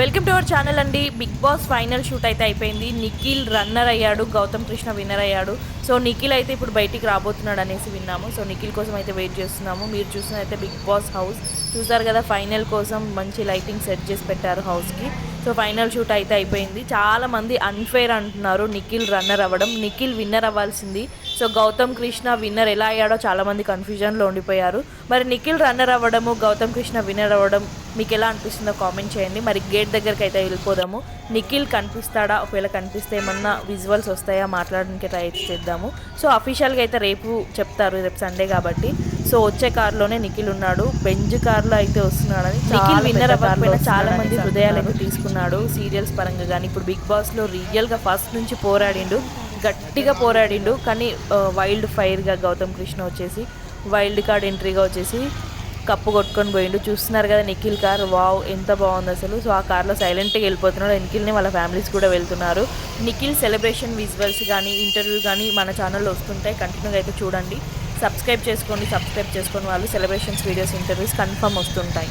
Welcome to our channel అండి. Bigg Boss final shoot అయితే అయిపోయింది. నిఖిల్ రన్నర్ అయ్యాడు. గౌతమ్ కృష్ణ విన్నర్ అయ్యాడు. సో నిఖిల్ అయితే ఇప్పుడు బయటికి రాబోతున్నాడు అనేసి విన్నాము. సో నిఖిల్ కోసం అయితే వెయిట్ చేస్తున్నాము. మీరు చూసినైతే బిగ్ బాస్ హౌస్ చూసారు కదా ఫైనల్ కోసం మంచి లైటింగ్ సెట్ చేసి పెట్టారు హౌస్కి. సో ఫైనల్ షూట్ అయితే అయిపోయింది. చాలామంది అన్ఫేర్ అంటున్నారు నిఖిల్ రన్నర్ అవ్వడం. నిఖిల్ విన్నర్ అవ్వాల్సింది. సో గౌతమ్ కృష్ణ విన్నర్ ఎలా అయ్యాడో చాలా మంది కన్ఫ్యూజన్లో ఉండిపోయారు. మరి నిఖిల్ రన్నర్ అవ్వడము గౌతమ్ కృష్ణ విన్నర్ అవ్వడం మీకు ఎలా అనిపిస్తుందో కామెంట్ చేయండి. మరి గేట్ దగ్గరికి అయితే వెళ్ళిపోదాము. నిఖిల్ కనిపిస్తాడా? ఒకవేళ కనిపిస్తే ఏమన్నా విజువల్స్ వస్తాయా? మాట్లాడడానికి ట్రై చేద్దాము. సో అఫీషియల్గా అయితే రేపు చెప్తారు. రేపు సండే కాబట్టి. సో వచ్చే కారులోనే నిఖిల్ ఉన్నాడు. బెంజ్ కార్లో అయితే వస్తున్నాడని నిఖిల్ విన్నర్ అవ్వకపోయినా చాలా మంది హృదయాలు అయితే తీసుకున్నాడు సీరియల్స్ పరంగా కానీ ఇప్పుడు బిగ్ బాస్లో రియల్గా ఫస్ట్ నుంచి పోరాడిండు. గట్టిగా పోరాడిండు. కానీ వైల్డ్ ఫైర్గా గౌతమ్ కృష్ణ వచ్చేసి వైల్డ్ కార్డ్ ఎంట్రీగా వచ్చేసి కప్పు కొట్టుకొని పోయిండు. చూస్తున్నారు కదా నిఖిల్ కార్. వావ్ ఎంత బాగుంది అసలు. సో ఆ కార్లో సైలెంట్గా వెళ్ళిపోతున్నాడు. నిఖిల్ని వాళ్ళ ఫ్యామిలీస్ కూడా వెళ్తున్నారు. నిఖిల్ సెలబ్రేషన్ విజువల్స్ కానీ ఇంటర్వ్యూ కానీ మన ఛానల్లో వస్తుంటాయి. కంటిన్యూగా అయితే చూడండి. సబ్స్క్రైబ్ చేసుకోండి సబ్స్క్రైబ్ చేసుకొని వాళ్ళు సెలబ్రేషన్స్ వీడియోస్ ఇంటర్వ్యూస్ కన్ఫర్మ్ వస్తుంటాయి.